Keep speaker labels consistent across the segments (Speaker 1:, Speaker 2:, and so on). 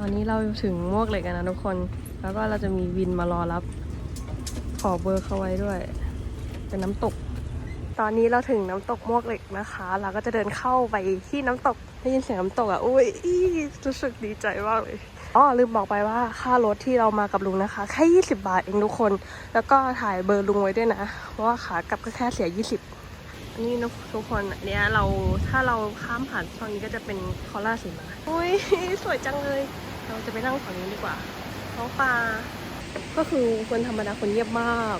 Speaker 1: ตอนนี้เราถึงมวกเหล็กกันนะทุกคน แล้วก็เราจะมีวินมารอรับ ขอเบอร์เขาไว้ด้วย เป็นน้ำตก ตอนนี้เราถึงน้ำตกมวกเหล็กนะคะ เราก็จะเดินเข้าไปที่น้ำตก ได้ยินเสียงน้ำตกอะ อุ้ยอี้รู้สึกดีใจมากเลยอ๋อลืมบอกไปว่าค่ารถที่เรามากับลุงนะคะ แค่ 20 บาทเองทุกคน แล้วก็ถ่ายเบอร์ลุงไว้ด้วยนะ เพราะว่าขากลับก็แค่เสีย 20นนี้นะทุกคนอันเนี้ยเราถ้าเราข้ามผ่านช่องนี้ก็จะเป็นคอล่าสีมาอุ้ยสวยจังเลย เราจะไปนั่งฝั่งนี้ดีกว่าท้องฟ้าก็คือคนธรรมดาคนเงียบมาก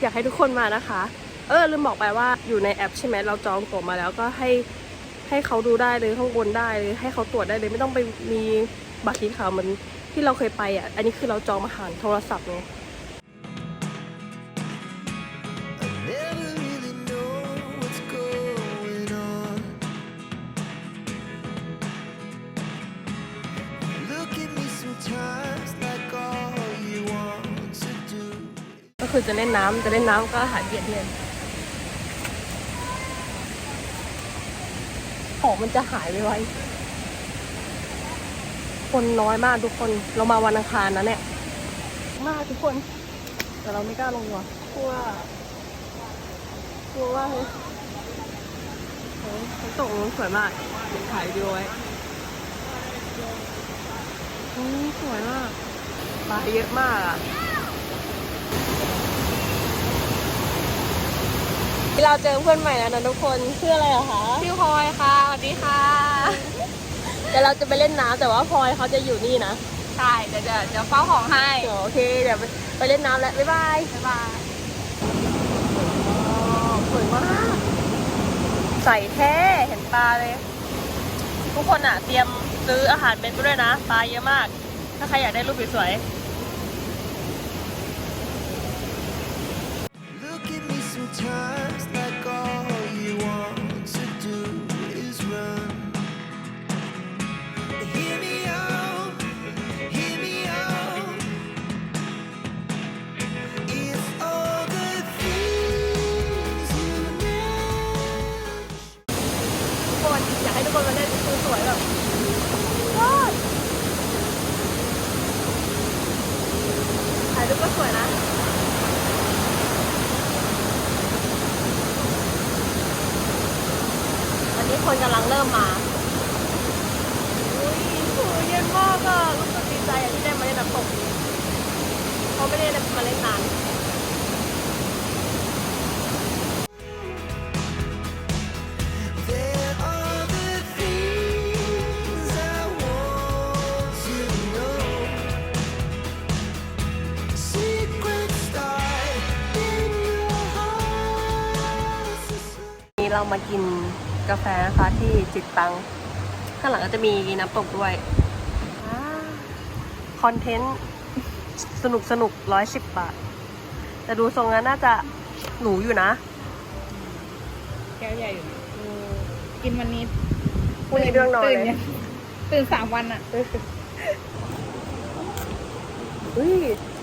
Speaker 1: อยากให้ทุกคนมานะคะ เออลืมบอกไปว่าอยู่ในแอปใช่ไหมเราจองตั๋วมาแล้วก็ให้ให้เขาดูได้เลยข้างบนได้เลยให้เขาตรวจได้เลยไม่ต้องไปมีบัตรสีขาวเหมือนที่เราเคยไปอะ อันนี้คือเราจองมาหานโทรศัพท์ไง คือจะเล่นน้ำจะเล่นน้ำก็หายเบียดเบียนของมันจะหายไปไวคนน้อยมากทุกคนเรามาวันอังคารนะเนี่ยมากทุกคน แต่เราไม่กล้าลงว่ะกลัวกลัวว่าเฮ้ยเฮ้ยน้ำตกมันสวยมากเดี๋ยวถ่ายดีไว้โอ้ยสวยมากปลาเยอะมากอะ เราเจอเพื่อนใหม่แล้วนะทุกคนชื่ออะไรเหรอคะ
Speaker 2: ชื่อพลอยค่ะสวัสดีค่ะ
Speaker 1: เดี๋ยวเราจะไปเล่นน้ำแต่ว่าพลอยเขาจะอยู่นี่นะ
Speaker 2: ใช่เดี๋ยวเดี๋ยวเดี๋ยวเฝ้าของให้
Speaker 1: เดี๋ยวโอเคเดี๋ยวไปไปเล่นน้ำแล้วบ๊ายบาย
Speaker 2: บ๊ายบาย
Speaker 1: สวยมากใส่แท้เห็นปลาเลย ทุกคนอะเตรียมซื้ออาหารเม็ดไปด้วยนะ ปลาเยอะมาก ถ้าใครอยากได้รูปสวย
Speaker 3: Look
Speaker 1: times คนกำลังเริ่มมาอุ้ยสวยเย็นมากอะรู้สึกดีใจอะที่ได้มาเล่นน้ำตกนี้เพราะไม่ได้มาเล่นนาน
Speaker 3: There are the things I want to know. Secrets start in your heart.
Speaker 1: นี้เรามากิน กาแฟนะคะที่จิตตัง ข้างหลังก็จะมีน้ำตกด้วยคอนเทนต์สนุกสนุกร้อยสิบบาท แต่ดูทรงแล้วน่าจะหนูอยู่นะ
Speaker 2: แก้วใหญ่อยู่กินวันนี้
Speaker 1: พรุ่งนี้ไม่ต้องนอน
Speaker 2: ตื่น
Speaker 1: เลย
Speaker 2: ยังตื่นสามวันอะ
Speaker 1: อุ้ย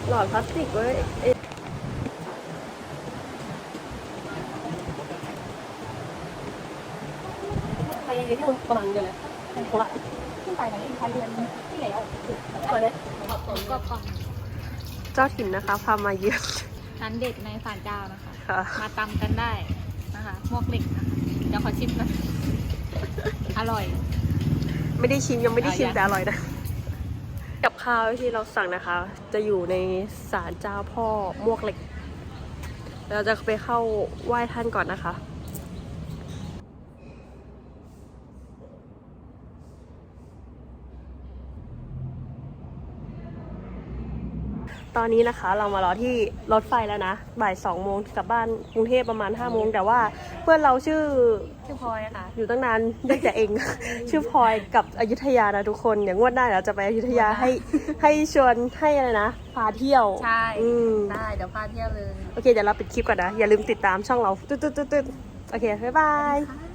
Speaker 1: หลอดพลาสติกเว้ย เอ๊ะไปที่มึงประมาณเดียวเลยโคราช
Speaker 2: ขึ้นไปไหนอีกพันเดือนที่แล้ว
Speaker 1: ไปเลย
Speaker 2: ก็ก่อน
Speaker 1: เจ้าถิ่นนะคะ พามาเยือน
Speaker 2: ร้านเด็ดในศาลเจ้านะคะ
Speaker 1: ค่ะ
Speaker 2: มาตำกันได้นะคะมวกเหล็กนะคะเดี๋ยวขอชิมก่อนอร่อย
Speaker 1: ไม่ได้ชิมยังไม่ได้ชิม
Speaker 2: อะยัง
Speaker 1: แต่อร่อยนะกับข้าวที่เราสั่งนะคะ จะอยู่ในศาลเจ้าพ่อมวกเหล็ก เราจะไปเข้าไหว้ท่านก่อนนะคะ ตอนนี้นะคะเรามารอที่รถไฟแล้วนะบ่ายสองโมงกลับบ้านกรุงเทพประมาณห้าโมงแต่ว่าเพื่อนเราชื่อ
Speaker 2: ชื่อพลอยค่ะ
Speaker 1: อยู่ตั้งนานเรียกแต่เอง ชื่อพลอยกับอยุธยานะทุกคนอย่างงวดหน้าเดี๋ยวจะไปอยุธยาให้ให้ชวนให้อะไรนะพาเที่ยว
Speaker 2: ใช่
Speaker 1: อืม
Speaker 2: ได้เดี๋ยวพาเที่ยวเลย
Speaker 1: โอเคเดี๋ยวเราปิดคลิปก่อนนะอย่าลืมติดตามช่องเราตึ๊ดตึ๊ดตึ๊ดตึ๊ดโอเคบ๊ายบาย
Speaker 2: ค่ะ